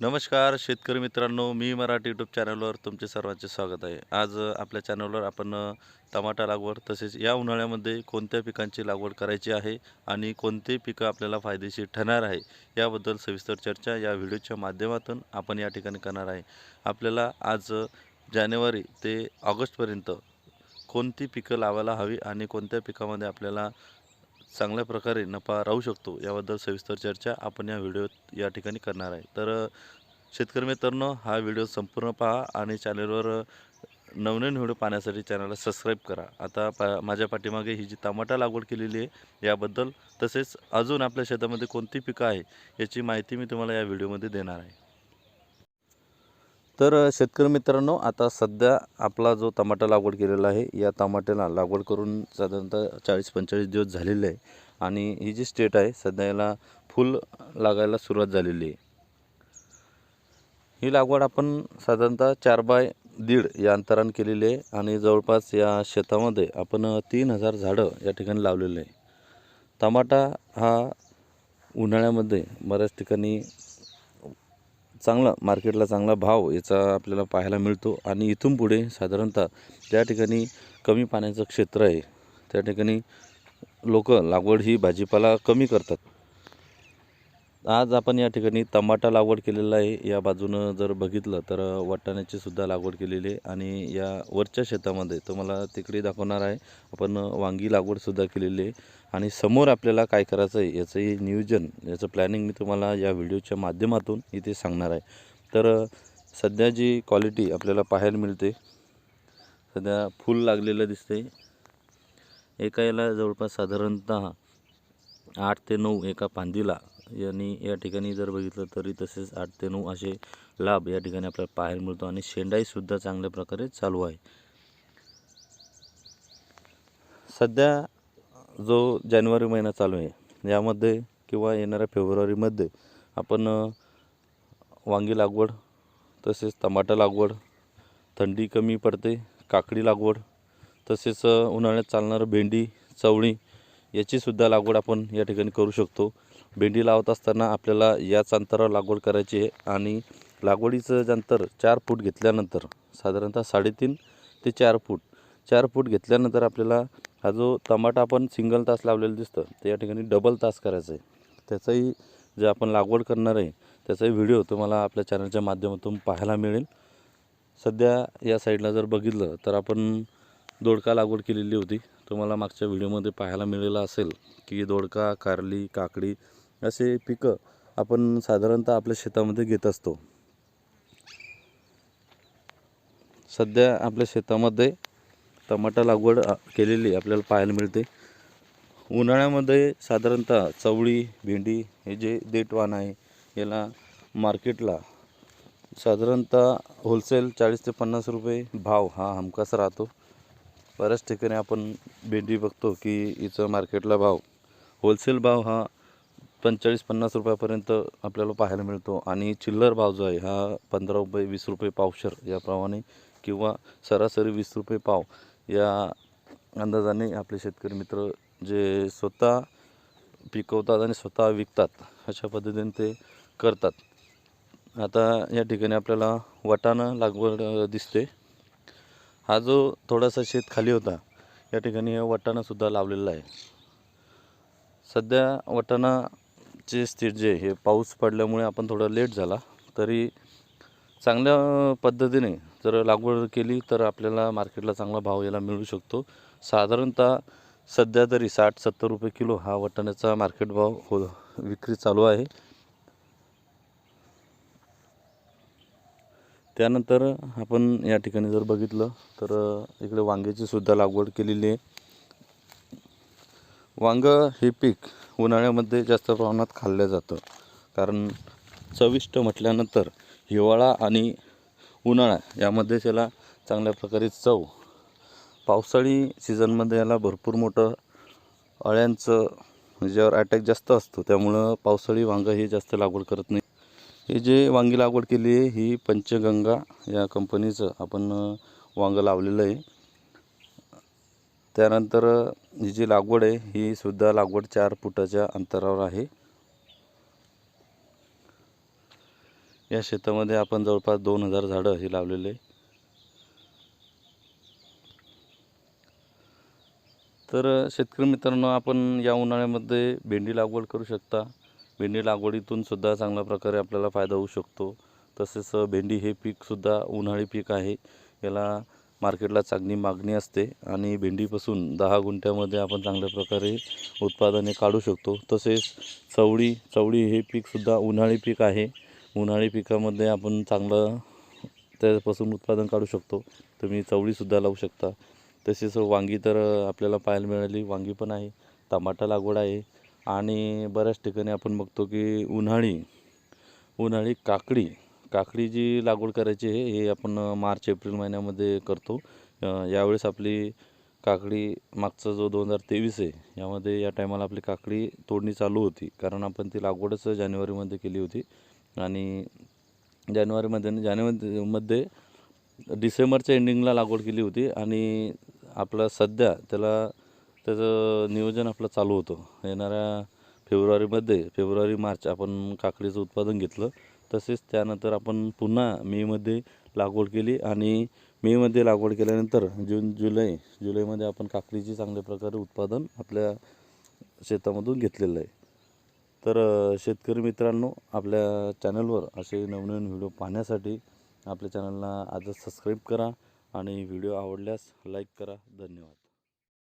नमस्कार शेतकरी मित्रांनो मी मराठी यूट्यूब चॅनलवर तुमचे सर्वांचे स्वागत आहे. आज आपल्या चॅनलवर आपण टमाटा लागवड तसेच या उन्हाळ्यामध्ये कोणत्या पिकांची लागवड करायची आहे आणि कोणते पिकं आपल्याला फायदेशीर ठरणार आहे याबद्दल सविस्तर चर्चा या व्हिडिओच्या माध्यमातून आपण या ठिकाणी करणार आहे. आपल्याला आज जानेवारी ते ऑगस्टपर्यंत कोणती पिकं लावायला हवी आणि कोणत्या पिकामध्ये आपल्याला चांगल्या प्रकारे नफा राहू शकतो याबद्दल सविस्तर चर्चा आपण या व्हिडिओत या ठिकाणी करणार आहे. तर शेतकरी मित्रांनो हा व्हिडिओ संपूर्ण पहा आणि चॅनलवर नवनवीन व्हिडिओ पाहण्यासाठी चॅनलला सबस्क्राईब करा. आता पा माझ्या पाठीमागे ही जी टमाटा लागवड केलेली आहे याबद्दल तसेच अजून आपल्या शेतामध्ये कोणती पिकं आहे याची माहिती मी तुम्हाला या व्हिडिओमध्ये देणार आहे. तर शेतकरी मित्रांनो आता सध्या आपला जो टमाटा लागवड केलेला आहे या टमाट्याला लागवड करून साधारणतः चाळीस पंचेचाळीस दिवस झालेले आहे. आणि ही जी स्टेट आहे सध्या याला फुल लागायला सुरुवात झालेली आहे. ही लागवड आपण साधारणतः चार बाय दीड या अंतराने केलेली आहे. आणि जवळपास या शेतामध्ये आपण तीन हजार झाडं या ठिकाणी लावलेले आहे. टमाटा हा उन्हाळ्यामध्ये बऱ्याच ठिकाणी चांगला मार्केटला चांगला भाव याचा आपल्याला पाहायला मिळतो. आणि इथून पुढे साधारणतः त्या ठिकाणी कमी पाण्याचं क्षेत्र आहे. त्या ठिकाणी लोक लागवड ही भाजीपाला कमी करतात. आज आपण या ठिकाणी टमाटा लागवड केलेला आहे. या बाजूनं जर बघितलं तर वाटाण्याची सुद्धा लागवड केलेली आहे आणि या वरच्या शेतामध्ये तुम्हाला तिकडे दाखवणार आहे. आपण वांगी लागवडसुद्धा केलेली आहे आणि समोर आपल्याला काय करायचं आहे याचंही नियोजन याचं प्लॅनिंग मी तुम्हाला या व्हिडिओच्या माध्यमातून इथे सांगणार आहे. तर सध्या जी क्वालिटी आपल्याला पाहायला मिळते सध्या फूल लागलेलं दिसते एका याला जवळपास साधारणतः आठ ते नऊ एका फांदीला यांनी या ठिकाणी जर बघितलं तरी तसेच आठ ते नऊ असे लाभ या ठिकाणी आपल्याला पाहायला मिळतो आणि शेंडाईसुद्धा चांगल्या प्रकारे चालू आहे. सध्या जो जानेवारी महिना चालू आहे यामध्ये किंवा येणाऱ्या फेब्रुवारीमध्ये आपण वांगी लागवड तसेच टमाटा लागवड थंडी कमी पडते काकडी लागवड तसेच उन्हाळ्यात चालणारं भेंडी चवळी याचीसुद्धा लागवड आपण या ठिकाणी करू शकतो. भेंडी लावत असताना आपल्याला याच अंतरावर लागवड करायची आहे आणि लागवडीचं अंतर चार फूट घेतल्यानंतर साधारणतः साडेतीन ते चार फूट चार फूट घेतल्यानंतर आपल्याला हा जो टमाटा आपण सिंगल तास लावलेला दिसतं ते या ठिकाणी डबल तास करायचं आहे. त्याचाही जे आपण लागवड करणार आहे त्याचाही व्हिडिओ तुम्हाला आपल्या चॅनलच्या माध्यमातून पाहायला मिळेल. सध्या या साईडला जर बघितलं तर आपण दोडका लागवड केलेली होती. तुम्हाला मागच्या व्हिडिओमध्ये पाहायला मिळेलं असेल की दोडका कारली काकडी असे पिकं आपण साधारणतः आपल्या शेतामध्ये घेत असतो. सध्या आपल्या शेतामध्ये टमाटा लागवड केलेली आपल्याला पाहायला मिळते. उन्हाळ्यामध्ये साधारणतः चवळी भेंडी हे जे देटवान आहे याला मार्केटला साधारणतः होलसेल चाळीस ते पन्नास रुपये भाव हा हमखास राहतो. बऱ्याच ठिकाणी आपण भेंडी बघतो की हिचं मार्केटला भाव होलसेल भाव हा पंचेचाळीस पन्नास रुपयापर्यंत आपल्याला पाहायला मिळतो. आणि चिल्लर भाव जो आहे हा पंधरा रुपये वीस रुपये पावशर याप्रमाणे किंवा सरासरी वीस रुपये पाव या अंदाजाने आपले शेतकरी मित्र जे स्वतः पिकवतात आणि स्वतः विकतात अशा पद्धतीने ते करतात. आता या ठिकाणी आपल्याला वाटाणा लागवड दिसते. हा जो थोडासा शेत खाली होता या ठिकाणी हे वाटाणासुद्धा लावलेला आहे. सध्या वाटाणाचे स्थिर जे हे पाऊस पडल्यामुळे आपण थोडं लेट झाला तरी चांगल्या पद्धतीने जर लागवड केली तर आपल्याला मार्केटला चांगला भाव याला मिळू शकतो. साधारणतः सध्या तरी साठ सत्तर रुपये किलो हा वाटाण्याचा मार्केट भाव हो विक्री चालू आहे. त्यानंतर आपण या ठिकाणी जर बघितलं तर इकडे वांग्याची सुद्धा लागवड केलेली आहे. वांगं हे पीक उन्हाळ्यामध्ये जास्त प्रमाणात खाल्लं जातं. कारण चविष्ट म्हटल्यानंतर हिवाळा आणि उन्हाळा यामध्ये याला चांगल्या प्रकारे चव पावसाळी सीझनमध्ये याला भरपूर मोठं अळ्यांचं ज्यावर अटॅक जास्त असतो त्यामुळं पावसाळी वांगं हे जास्त लागवड करत नाही. हे जे वांगी लागवड केली आहे ही पंचगंगा या कंपनीचं आपण वांगं लावलेलं आहे. त्यानंतर ही जी लागवड आहे ही सुद्धा लागवड चार फुटाच्या अंतरावर आहे. या शेतामध्ये आपण जवळपास दोन हजार झाडं ही लावलेले आहे. तर शेतकरी मित्रांनो आपण या उन्हाळ्यामध्ये भेंडी लागवड करू शकता. भेंडी लागवडीतून सुद्धा चांगल्या प्रकारे आपल्याला फायदा होऊ शकतो. तसेच भेंडी हे पीकसुद्धा उन्हाळी पीक आहे. याला मार्केटला चांगली मागणी असते आणि भेंडीपासून दहा गुंठ्यामध्ये आपण चांगल्या प्रकारे उत्पादने काढू शकतो. तसेच चवळी चवळी हे पीकसुद्धा उन्हाळी पीक आहे. उन्हाळी पिकामध्ये आपण चांगलं त्यापासून उत्पादन काढू शकतो. तुम्ही चवळीसुद्धा लावू शकता. तसेच वांगी तर आपल्याला पाहायला मिळाली. वांगी पण आहे. टमाटा लागवड आहे. आणि बऱ्याच ठिकाणी आपण बघतो की उन्हाळी उन्हाळी काकडी काकडी जी लागवड करायची आहे हे आपण मार्च एप्रिल महिन्यामध्ये करतो. यावेळेस आपली काकडी मागचा जो दोन हजार तेवीस आहे यामध्ये या टायमाला आपली काकडी तोडणी चालू होती. कारण आपण ती लागवडच जानेवारीमध्ये केली होती. आणि जानेवारीमध्ये जानेवारीमध्ये डिसेंबरच्या एंडिंगला लागवड केली होती. आणि आपलं सध्या त्याला त्याचं नियोजन आपलं चालू होतं. येणाऱ्या फेब्रुवारीमध्ये फेब्रुवारी मार्च आपण काकडीचं उत्पादन घेतलं. तसेच त्यानंतर आपण पुन्हा मेमध्ये लागवड केली आणि मेमध्ये लागवड केल्यानंतर जून जुलै जुलैमध्ये आपण काकडीची चांगल्या प्रकारे उत्पादन आपल्या शेतामधून घेतलेलं आहे. तर शेतकरी मित्रांनो आपल्या चॅनलवर असे नवनवीन व्हिडिओ पाहण्यासाठी आपल्या चॅनलला आजच सबस्क्राईब करा आणि व्हिडिओ आवडल्यास लाईक करा. धन्यवाद.